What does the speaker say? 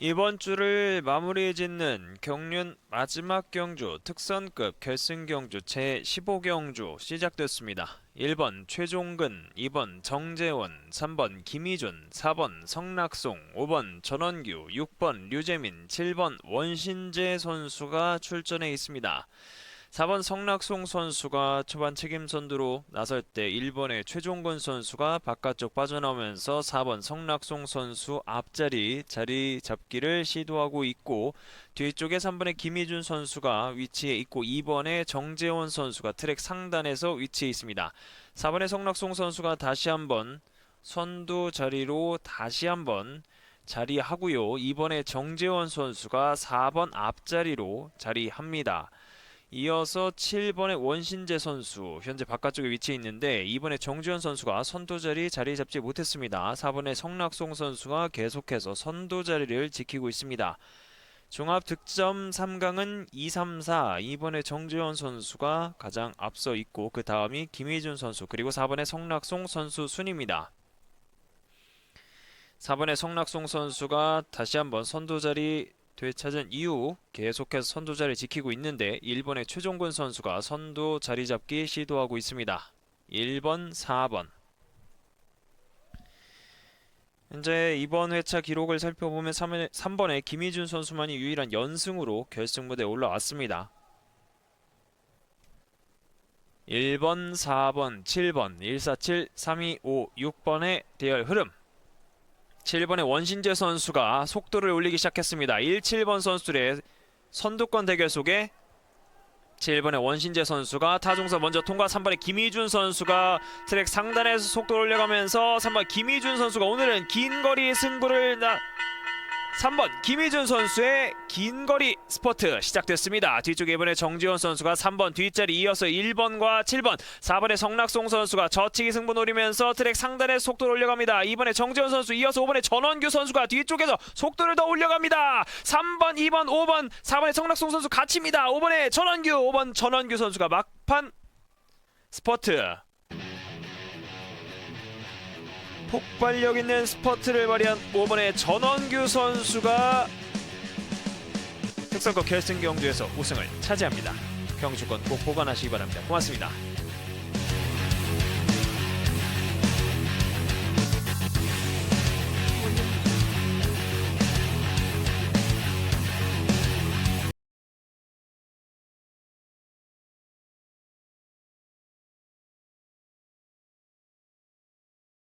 이번 주를 마무리 짓는 경륜 마지막 경주 특선급 결승 경주 제 15경주 시작됐습니다. 1번 최종근, 2번 정재원, 3번 김희준, 4번 성낙송, 5번 전원규, 6번 류재민, 7번 원신재 선수가 출전해 있습니다. 4번 성낙송 선수가 초반 책임 선두로 나설 때 1번의 최종근 선수가 바깥쪽 빠져나오면서 4번 성낙송 선수 앞자리 자리 잡기를 시도하고 있고 뒤쪽에 3번의 김희준 선수가 위치해 있고 2번의 정재원 선수가 트랙 상단에서 위치해 있습니다. 4번의 성낙송 선수가 다시 한번 선두 자리로 다시 한번 자리하고요. 2번의 정재원 선수가 4번 앞자리로 자리합니다. 이어서 7번의 원신재 선수 현재 바깥쪽에 위치해 있는데 이번에 정주현 선수가 선두 자리 자리 잡지 못했습니다. 4번의 성낙송 선수가 계속해서 선두 자리를 지키고 있습니다. 종합 득점 3강은 2, 3, 4 이번에 정주현 선수가 가장 앞서 있고 그 다음이 김희준 선수 그리고 4번의 성낙송 선수 순입니다. 4번의 성낙송 선수가 다시 한번 선두 자리 되찾은 이후 계속해서 선두 자리 지키고 있는데 일본의 최종근 선수가 선두 자리 잡기 시도하고 있습니다. 1번, 4번. 현재 이번 회차 기록을 살펴보면 3번의 김희준 선수만이 유일한 연승으로 결승 무대에 올라왔습니다. 1번, 4번, 7번, 147, 325, 6번의 대열 흐름. 7번의 원신재 선수가 속도를 올리기 시작했습니다. 17번 선수의 선두권 대결 속에 7번의 원신재 선수가 타종서 먼저 통과 3번의 김희준 선수가 트랙 상단에서 속도를 올려가면서 3번 김희준 선수가 오늘은 긴 거리 승부를 나 3번 김희준 선수의 긴 거리 스퍼트 시작됐습니다. 뒤쪽에 이번에 정지원 선수가 3번 뒷자리 이어서 1번과 7번, 4번의 성낙송 선수가 저치기 승부 노리면서 트랙 상단에 속도를 올려갑니다. 이번에 정지원 선수 이어서 5번의 전원규 선수가 뒤쪽에서 속도를 더 올려갑니다. 3번, 2번, 5번, 4번의 성낙송 선수 같이입니다. 5번의 전원규, 5번 전원규 선수가 막판 스퍼트 폭발력 있는 스퍼트를 발휘한 5번의 전원규 선수가 특선급 결승 경주에서 우승을 차지합니다. 경주권 꼭 보관하시기 바랍니다. 고맙습니다.